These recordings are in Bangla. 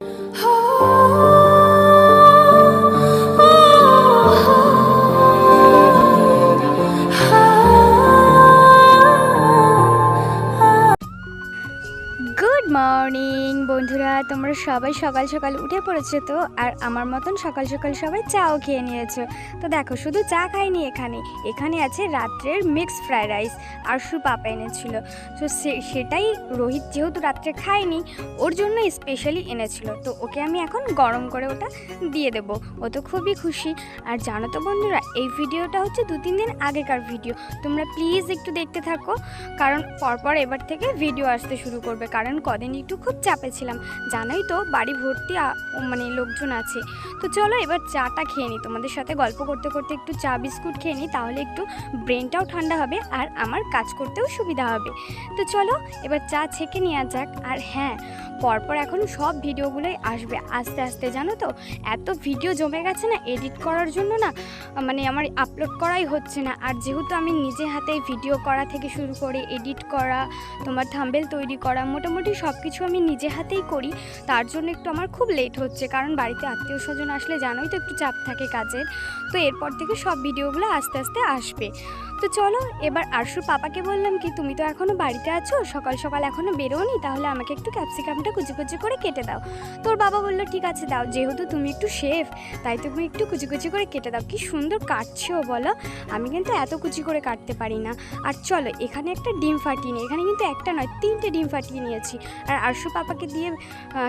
গুড বন্ধুরা, তোমরা সবাই সকাল সকাল উঠে পড়েছো তো? আর আমার মতন সকাল সকাল সবাই চাও খেয়ে নিয়েছো। তো দেখো, শুধু চা খাইনি এখানে। এখানে আছে রাত্রের মিক্স ফ্রাইড রাইস আর সু পাপা এনেছিল। তো সেটাই রোহিত যেহেতু রাত্রে খায়নি, ওর জন্য স্পেশালি এনেছিল। তো ওকে আমি এখন গরম করে ওটা দিয়ে দেব। ও তো খুবই খুশি। আর জানো তো বন্ধুরা, এই ভিডিওটা হচ্ছে দু তিন দিন আগেকার ভিডিও। তোমরা প্লিজ একটু দেখতে থাকো, কারণ পরপর এবার থেকে ভিডিও আসতে শুরু করবে। কারণ কদিন একটু খুব চাপে ছিলাম জানোই তো, বাড়ি ভর্তি মানে লোকজন আছে। তো চলো এবার চাটা খেয়ে নিই তোমাদের সাথে গল্প করতে করতে একটু চা বিস্কুট খেয়ে নিই তাহলে একটু ব্রেনটাও ঠান্ডা হবে আর আমার কাজ করতেও সুবিধা হবে। তো চলো, এবার চা ছেঁকে নেওয়া যাক। আর হ্যাঁ পরপর এখন সব ভিডিওগুলোই আসবে আস্তে আস্তে, জানো তো? এত ভিডিও জমে গেছে না এডিট করার জন্য না মানে আমার আপলোড করাই হচ্ছে না। আর যেহেতু আমি নিজে হাতে ভিডিও করা থেকে শুরু করে এডিট করা, তোমার থাম্বেল তৈরি করা, মোটামুটি সব কিছু আমি নিজে হাতেই করি, তার জন্য একটু আমার খুব লেট হচ্ছে। কারণ বাড়িতে আত্মীয় স্বজন আসলে জানোই তো একটু চাপ থাকে কাজের। তো এরপর থেকে সব ভিডিওগুলো আস্তে আস্তে আসবে। তো চলো, এবার আরশুর পাপাকে বললাম কি, তুমি তো এখনও বাড়িতে আছো? সকাল সকাল এখনও বেরোনি তাহলে আমাকে একটু ক্যাপসিকামটা কুচি কুচি করে কেটে দাও। তোর বাবা বলল, ঠিক আছে, দাও। যেহেতু তুমি একটু শেফ তাই তুমি একটু কুচি কুচি করে কেটে দাও। কি সুন্দর কাটছেও, বলো। আমি কিন্তু এত কুচি করে কাটতে পারি না। আর চলো, এখানে একটা ডিম ফাটিয়ে নিই। এখানে কিন্তু একটা নয়, তিনটে ডিম ফাটিয়ে নিয়েছি। আর আরশু পাপাকে দিয়ে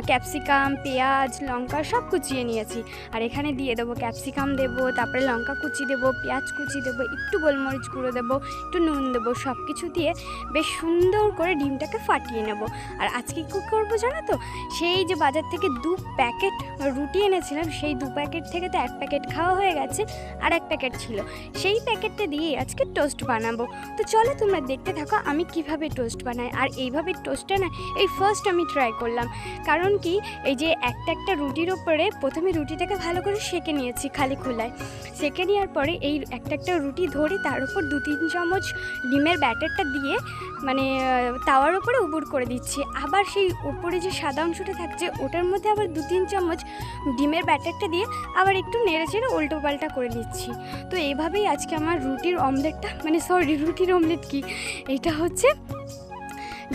ক্যাপসিকাম পেঁয়াজ, লঙ্কা সব কুচিয়ে নিয়েছি। আর এখানে দিয়ে দেবো ক্যাপসিকাম দেবো, তারপরে লঙ্কা কুচি দেবো, পেঁয়াজ কুচি দেবো, একটু গোলমরিচ গুঁড়ো দেবো, একটু নুন দেবো সব কিছু দিয়ে বেশ সুন্দর করে ডিমটাকে ফাটিয়ে নেব। আর আজকে কী করব জানো তো? সেই যে বাজার থেকে দু প্যাকেট রুটি এনেছিলাম, সেই দু প্যাকেট থেকে তো এক প্যাকেট খাওয়া হয়ে গেছে, আর এক প্যাকেট ছিল। সেই প্যাকেটটা দিয়ে আজকে টোস্ট বানাবো। তো চলো তোমরা দেখতে থাকো আমি কীভাবে টোস্ট বানাই, আর এইভাবে টোস্টটা না, এই ফার্স্ট আমি ট্রাই করলাম। কারণ কি, এই যে একটা একটা রুটির ওপরে প্রথমে রুটিটাকে ভালো করে সেঁকে নিয়েছি খালি খোলায়। সেকে নেওয়ার পরে এই একটা একটা রুটি ধরে তার উপর দু তিন চামচ ডিমের ব্যাটারটা দিয়ে মানে তাওয়ার উপরে উবুর করে দিচ্ছি। আবার সেই উপরে যে সাদা অংশটা থাকছে, ওটার মধ্যে আবার দু তিন চামচ ডিমের ব্যাটারটা দিয়ে আবার একটু নেড়ে চেড়ে উল্টো পাল্টা করে নিচ্ছি। তো এভাবেই আজকে আমার রুটির অমলেটটা মানে সরি রুটির অমলেট কি? এটা হচ্ছে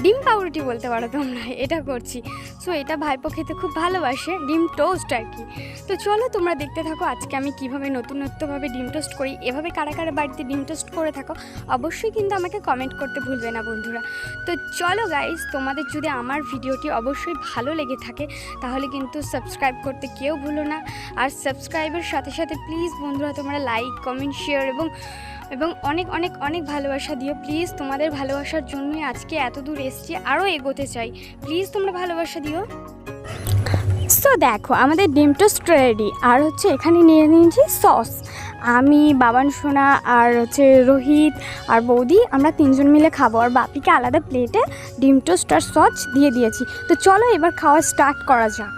ডিম পাউরুটি বলতে পারো তোমরা, এটা করছি। সো এটা ভাইপো খেতে খুব ভালোবাসে, ডিম টোস্ট আর কি। তো চলো তোমরা দেখতে থাকো আজকে আমি কীভাবে নতুনত্বভাবে ডিম টোস্ট করি, এভাবে কারা কারা বাড়িতে ডিম টোস্ট করে থাকো, অবশ্যই কিন্তু আমাকে কমেন্ট করতে ভুলবে না বন্ধুরা। তো চলো গাইজ তোমাদের যদি আমার ভিডিওটি অবশ্যই ভালো লেগে থাকে, তাহলে কিন্তু সাবস্ক্রাইব করতে কেউ ভুলো না। আর সাবস্ক্রাইবের সাথে সাথে প্লিজ বন্ধুরা, তোমরা লাইক কমেন্ট শেয়ার এবং এবং অনেক অনেক অনেক ভালোবাসা দিও। প্লিজ তোমাদের ভালোবাসার জন্যই আজকে এত দূর এসছি আরও এগোতে চাই। প্লিজ তোমরা ভালোবাসা দিও। সো দেখো, আমাদের ডিম টোস্ট রেডি আর হচ্ছে এখানে নিয়ে নিয়েছি সস আমি, বাবান সোনা, আর হচ্ছে রোহিত, আর বৌদি, আমরা তিনজন মিলে খাব, আর বাপিকে আলাদা প্লেটে ডিম টোস্ট আর সস দিয়ে দিয়েছি। তো চলো এবার খাওয়া স্টার্ট করা যাক।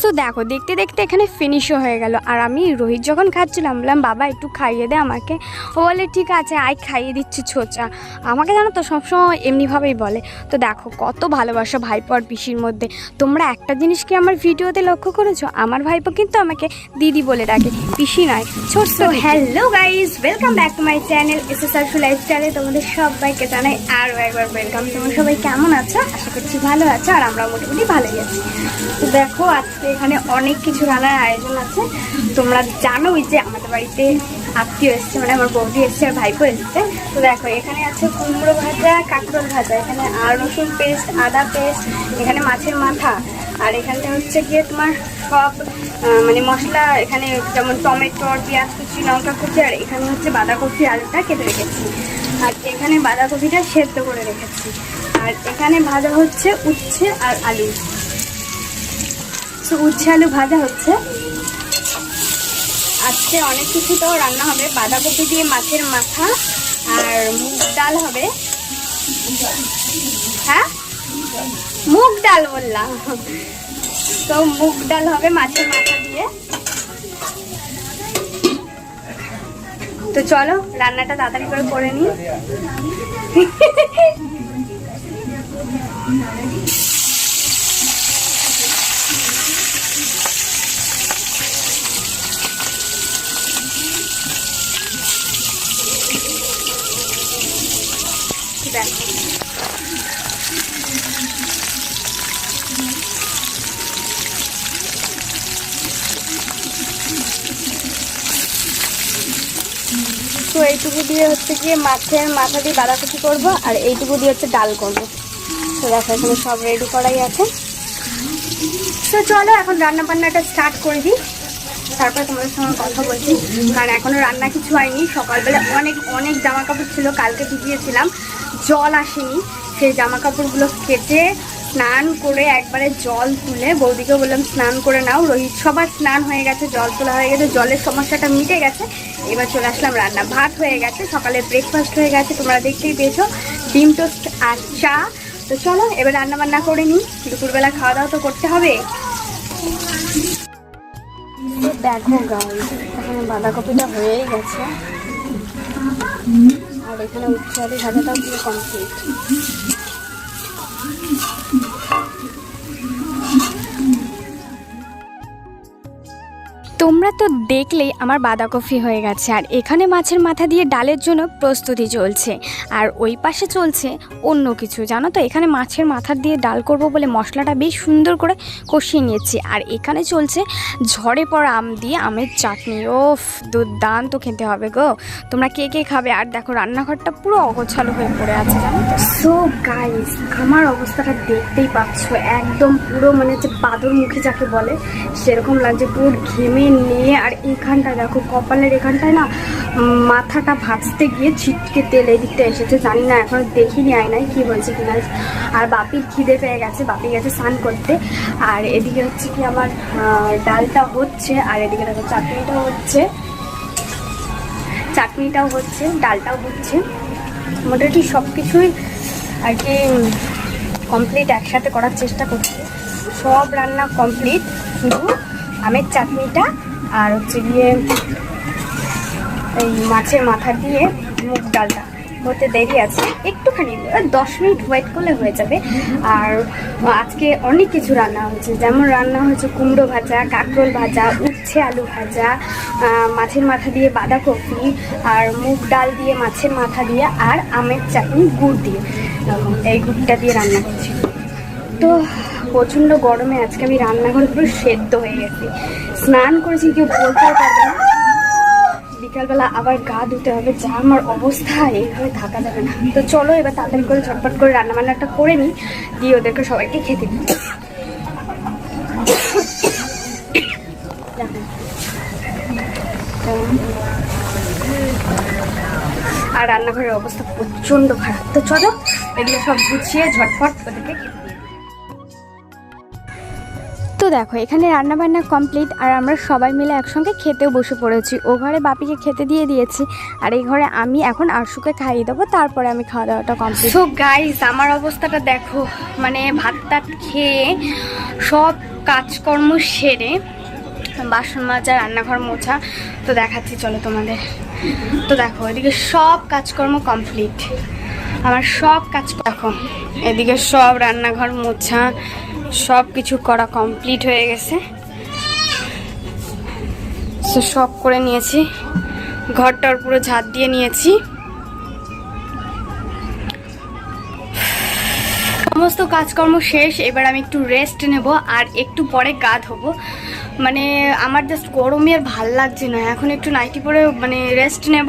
সো দেখো, দেখতে দেখতে এখানে ফিনিশও হয়ে গেল। আর আমি রোহিত যখন খাচ্ছিলাম বললাম, বাবা, একটু খাইয়ে দে আমাকে। ও বলে, ঠিক আছে, আয়, খাইয়ে দিচ্ছি ছোচা। আমাকে জানো তো, সবসময় এমনিভাবেই বলে। তো দেখো, কত ভালোবাসা ভাইপো আর পিসির মধ্যে। তোমরা একটা জিনিস কি আমার ভিডিওতে লক্ষ্য করেছ? আমার ভাইপো কিন্তু আমাকে দিদি বলে ডাকে, পিসি নয়। ছোট্ট hello guys welcome back to my channel S S R লাইফস্টাইলে তোমাদের সবাইকে জানাই আরও একবার ওয়েলকাম তোমরা সবাই কেমন আছো? আশা করছি ভালো আছো, আর আমরা মোটামুটি ভালোই আছি। তো দেখো, আজকে এখানে অনেক কিছু রান্নার আয়োজন আছে। তোমরা জানোই যে আমাদের বাড়িতে আত্মীয় এসছে মানে আমার বৌদি এসছে আর ভাইপো এসছে। তো দেখো, এখানে আছে কুমড়ো ভাজা, কাঁকরোল ভাজা, এখানে আর রসুন পেস্ট, আদা পেস্ট, এখানে মাছের মাথা, আর এখানটা হচ্ছে গিয়ে তোমার সব মানে মশলা, এখানে যেমন টমেটো, পেঁয়াজ কুচি, লঙ্কা কুচি, আর এখানে হচ্ছে বাঁধাকপি, আলুটা কেটে রেখেছি। আর এখানে বাঁধাকপিটা সেদ্ধ করে রেখেছি। আর এখানে ভাজা হচ্ছে উচ্ছে আর আলু। উচ্ছে আলু ভাজা হচ্ছে। আজকে অনেক কিছু তো রান্না হবে। বাঁধাকপি দিয়ে মাছের মাথা আর মুগ ডাল হবে। হ্যাঁ? মুগ ডাল বললাম। তো মুগ ডাল হবে মাছের মাথা দিয়ে। তো চলো, রান্নাটা তাড়াতাড়ি করে করে নিই। তো এইটুকু দিয়ে হচ্ছে গিয়ে মাছের মাথা দিয়ে বাঁধাকপি করব, আর এইটুকু দিয়ে হচ্ছে ডাল করব। তো দেখো, এখানে সব রেডি করাই আছে। তো চলো, এখন রান্না বান্নাটা স্টার্ট করে দিই। তারপরে তোমাদের সঙ্গে কথা বলছি। কারণ এখনও রান্না কিছু হয়নি। সকালবেলা অনেক অনেক জামা কাপড় ছিল। কালকে ভিজিয়েছিলাম। জল আসেনি। সেই জামা কাপড়গুলো কেটে স্নান করে একবারে জল তুলে বৌদিকে বললাম, স্নান করে নাও। রোহিত সবার স্নান হয়ে গেছে, জল তোলা হয়ে গেছে, জলের সমস্যাটা মিটে গেছে। এবার চলে আসলাম রান্না। ভাত হয়ে গেছে, সকালে ব্রেকফাস্ট হয়ে গেছে, তোমরা দেখতেই পেয়েছ। ডিম টোস্ট আর চা। তো চলো, এবার রান্না বান্না করে নিই। দুপুরবেলা খাওয়া দাওয়া তো করতে হবে। দেখো গাই এখানে বাঁধাকপিটা হয়েই গেছে। আর এখানে উচ্চারি ভাজাটা পুরো কমপ্লিট তোমরা তো দেখলেই আমার বাঁধাকপি হয়ে গেছে, আর এখানে মাছের মাথা দিয়ে ডালের জন্য প্রস্তুতি চলছে। আর ওই পাশে চলছে অন্য কিছু, জানো তো? এখানে মাছের মাথা দিয়ে ডাল করব বলে মশলাটা বেশ সুন্দর করে কষিয়ে নিয়েছি। আর এখানে চলছে ঝড়ে পড়া আম দিয়ে আমের চাটনি। ওফ, দুর্দান্ত খেতে হবে গো। তোমরা কে কে খাবে? আর দেখো, রান্নাঘরটা পুরো অগোছালো হয়ে পড়ে আছে, জানো তো? সো গাইস আমার অবস্থাটা দেখতেই পাচ্ছ। একদম পুরো মানে যে বাদর মুখে যাকে বলে, সেরকম লাগছে পুরো ঘেমে নিয়ে আর এখানটা দেখো, কপালের এখানটায় না মাথাটা ভাজতে গিয়ে ছিটকে তেল এদিকটা এসেছে, জানি না, এখনও দেখিনি আয়নায় কি বলছে কিনা আর বাপির খিদে পেয়ে গেছে, বাপি গেছে স্নান করতে। আর এদিকে হচ্ছে কি আমার ডালটা হচ্ছে, আর এদিকে দেখো চাটনিটাও হচ্ছে। চাটনিটাও হচ্ছে, ডালটাও হচ্ছে। মোটামুটি সব কিছুই আর কি কমপ্লিট একসাথে করার চেষ্টা করছি। সব রান্না কমপ্লিট শুধু আমের চাটনিটা আর হচ্ছে গিয়ে এই মাছের মাথা দিয়ে মুগ ডালটা। হতে দেরি আছে, একটুখানি দশ মিনিট ওয়েট করলে হয়ে যাবে। আর আজকে অনেক কিছু রান্না হয়েছে, যেমন রান্না হয়েছে কুমড়ো ভাজা, কাঁকরোল ভাজা, উচ্ছে আলু ভাজা মাছের মাথা দিয়ে বাঁধাকপি, আর মুগ ডাল দিয়ে মাছের মাথা দিয়ে, আর আমের চাটনি, গুড় দিয়ে। এই গুড়টা দিয়ে রান্না করছি। তো প্রচণ্ড গরমে আজকে আমি রান্নাঘরে পুরো সেদ্ধ হয়ে গেছি। স্নান করেছি, কেউ বলতেও পারবে না। বিকালবেলা আবার গা ধুতে হবে, যা আমার অবস্থা, এইভাবে থাকা যাবে না। তো চলো এবার তাড়াতাড়ি করে ঝটপট করে রান্না বান্নাটা করে নিই, দিয়ে ওদেরকে সবাইকে খেতে দিই। আর রান্নাঘরের অবস্থা প্রচণ্ড খারাপ। তো চলো, এগুলো সব গুছিয়ে ঝটপট ওদেরকে খেতে। তো দেখো, এখানে রান্না বান্না কমপ্লিট আর আমরা সবাই মিলে একসঙ্গে খেতেও বসে পড়েছি। ও ঘরে বাপিকে খেতে দিয়ে দিয়েছি আর এই ঘরে আমি এখন আরশুকে খাইয়ে দেবো, তারপরে আমি খাওয়া দাওয়াটা কমপ্লিট সো গাইস আমার অবস্থাটা দেখো মানে ভাত টাত খেয়ে সব কাজকর্ম সেরে বাসন মাজা, রান্নাঘর মোছা, তো দেখাচ্ছি, চলো তোমাদের। তো দেখো, এদিকে সব কাজকর্ম কমপ্লিট আমার সব কাজ দেখো, এদিকে সব রান্নাঘর মোছা সব কিছু করা কমপ্লিট হয়ে গেছে। সো সব করে নিয়েছি। ঘরটার পুরো ঝাঁট দিয়ে নিয়েছি। সমস্ত কাজকর্ম শেষ, এবার আমি একটু রেস্ট নেব আর একটু পরে গা ধোবো। মানে আমার জাস্ট গরমে আর ভালো লাগছে না। এখন একটু নাইটি পরে মানে রেস্ট নেব,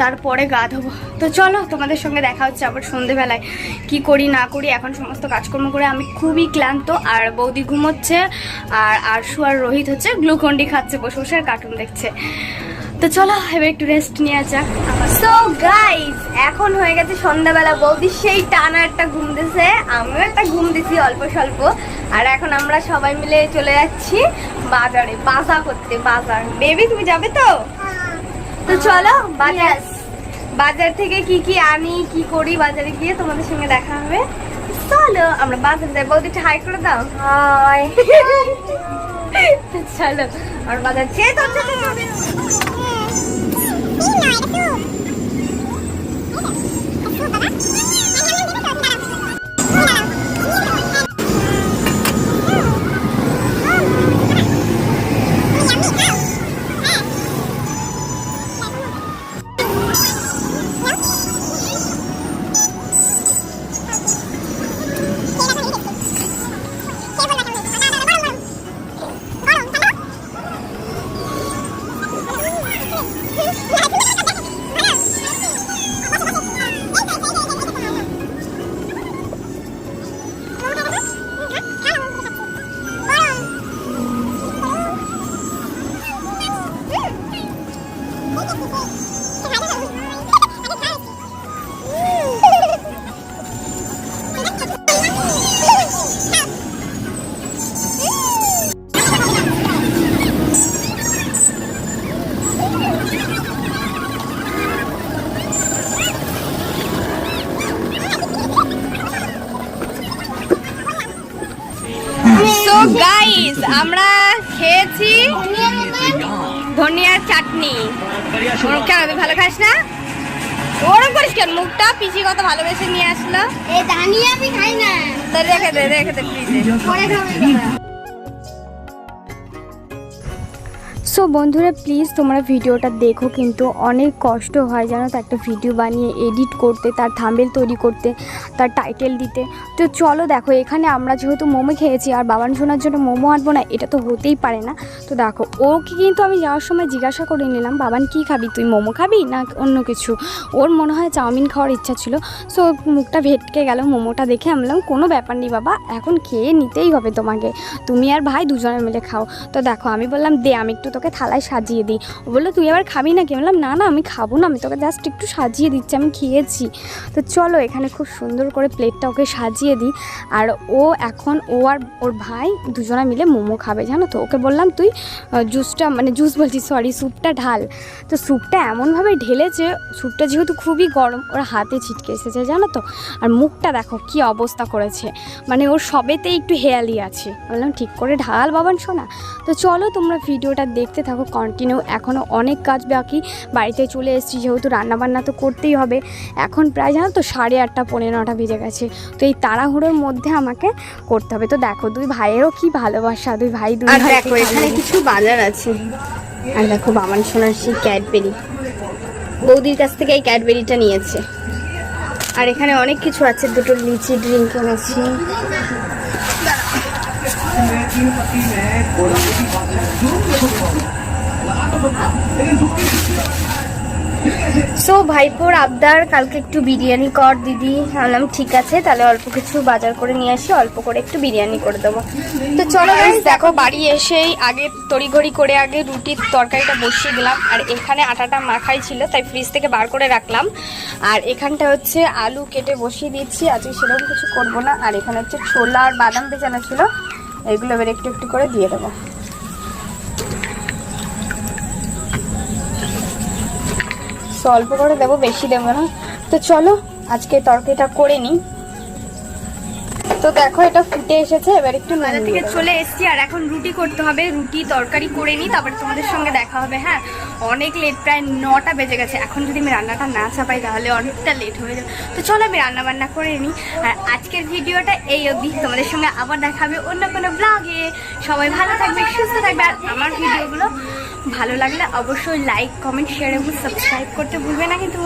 তারপরে গা ধোবো। তো চলো, তোমাদের সঙ্গে দেখা হচ্ছে আবার সন্ধেবেলায়। কি করি, না করি, এখন সমস্ত কাজকর্ম করে আমি খুবই ক্লান্ত, আর বৌদি ঘুমোচ্ছে, আর আরশু আর রোহিত হচ্ছে গ্লুকন্ডি খাচ্ছে, বসে বসে আর কার্টুন দেখছে। তো চলো এবার একটু রেস্ট নেওয়া যাক। সো গাইস এখন হয়ে গেছে সন্ধ্যাবেলা বৌদি সেই টানা একটা ঘুম দিছে। আমিও একটা ঘুম দিছি অল্প স্বল্প। আর এখন আমরা সবাই মিলে চলে যাচ্ছি বাজারে বাজার করতে বাজার। বেবি তুমি যাবে তো? তো চলো বাজার বাজার থেকে কি কি আনি কি করি বাজারে গিয়ে তোমাদের সঙ্গে দেখা হবে। চলো আমরা বাজারে যাই। বৌদি হাই করে দাও। হাই চলো আর বাজার চেয়ে いいじゃないで。す。か。গাইস আমরা খেয়েছি ধনিয়ার চাটনি। ওর কেন তুই ভালো খাস না? ওরম করিস কেন? মুখটা পিসি কত ভালোবেসে নিয়ে আসলো। এই দানিয়ে আমি খাই না। তাহলে রেখে দে রেখে দে ফ্রিজে সো বন্ধুরা প্লিজ তোমরা ভিডিওটা দেখো, কিন্তু অনেক কষ্ট হয়, জানো তো, একটা ভিডিও বানিয়ে এডিট করতে, তার থাম্বেল তৈরি করতে, তার টাইটেল দিতে। তো চলো দেখো, এখানে আমরা যেহেতু মোমো খেয়েছি, আর বাবান শোনার জন্য মোমো আনব না, এটা তো হতেই পারে না। তো দেখো, ওকে কিন্তু আমি যাওয়ার সময় জিজ্ঞাসা করে নিলাম, বাবান, কি খাবি? তুই মোমো খাবি না অন্য কিছু? ওর মনে হয় চাউমিন খাওয়ার ইচ্ছা ছিল। সো মুখটা ভেটকে গেল, মোমোটা দেখে আমি বললাম, কোনো ব্যাপার নেই বাবা, এখন খেয়ে নিতেই হবে তোমাকে। তুমি আর ভাই দুজনে মিলে খাও। তো দেখো, আমি বললাম, দে, আমি একটু তোকে থালায় সাজিয়ে দিই। ও বলল, তুই আবার খাবি না কি বললাম, না না, আমি খাব না, আমি তোকে জাস্ট একটু সাজিয়ে দিচ্ছি, আমি খেয়েছি। তো চলো, এখানে খুব সুন্দর করে প্লেটটা ওকে সাজিয়ে দিই। আর ও এখন, ও আর ওর ভাই দুজনে মিলে মোমো খাবে, জানো তো? ওকে বললাম, তুই জুসটা মানে জুস বলছি সরি স্যুপটা ঢাল। তো স্যুপটা এমনভাবে ঢেলেছে স্যুপটা যেহেতু খুবই গরম, ওর হাতে ছিটকে এসেছে, জানো তো? আর মুখটা দেখো, কি অবস্থা করেছে। মানে ওর সবেতেই একটু হেয়ালি আছে। বললাম, ঠিক করে ঢাল বাবান, শোনা। তো চলো, তোমরা ভিডিওটা দেখতে থাকো কন্টিনিউ এখনও অনেক কাজ বাকি। বাড়িতে চলে এসেছি যেহেতু রান্নাবান্না তো করতেই হবে। এখন প্রায় জানো তো সাড়ে আটটা পনেরো নটা বেজে গেছে। তো এই তাড়াহুড়োর মধ্যে আমাকে করতে হবে। তো দেখো দুই ভাইয়েরও কি ভালোবাসা দুই ভাই দুই দেখো এখানে কিছু বাজার আছে। আর দেখো বামান সোনার সেই ক্যাডবেরি। বৌদির কাছ থেকে এই ক্যাডবেরিটা নিয়েছে। আর এখানে অনেক কিছু আছে দুটো লিচি ড্রিঙ্ক এনেছি সো ভাইপোর আবদার, কালকে একটু বিরিয়ানি কর দিদি। বললাম, ঠিক আছে, তাহলে অল্প কিছু বাজার করে নিয়ে আসি, অল্প করে একটু বিরিয়ানি করে দেবো। তো চলো দেখো, বাড়ি এসেই আগে তড়িঘড়ি করে আগে রুটির তরকারিটা বসিয়ে দিলাম। আর এখানে আটাটা মাখাই ছিল তাই ফ্রিজ থেকে বার করে রাখলাম। আর এখানটা হচ্ছে আলু কেটে বসিয়ে দিচ্ছি আজকে সেরকম কিছু করব না। আর এখানে হচ্ছে ছোলা আর বাদাম ভেজানো ছিল। এগুলো এবার একটু একটু করে দিয়ে দেবো। অল্প করে দেবো, বেশি দেবো না। তো চলো, আজকে তরকারিটা করে নিই। তো দেখো এটা ফুটে এসেছে এবার একটু বাজার থেকে চলে এসেছি আর এখন রুটি করতে হবে রুটি তরকারি করে নিই তারপরে তোমাদের সঙ্গে দেখা হবে হ্যাঁ? অনেক লেট প্রায় নটা বেজে গেছে। এখন যদি আমি রান্নাটা না চাপাই তাহলে অনেকটা লেট হয়ে যাবে। তো চলো আমি রান্না বান্না করে নিই। আর আজকের ভিডিওটা এই অবধি। তোমাদের সঙ্গে আবার দেখা হবে অন্য কোনো ব্লগে সবাই ভালো থাকবে সুস্থ থাকবে। আর আমার ভিডিওগুলো ভালো লাগলে অবশ্যই লাইক কমেন্ট শেয়ার এবং সাবস্ক্রাইব করতে ভুলবে না কিন্তু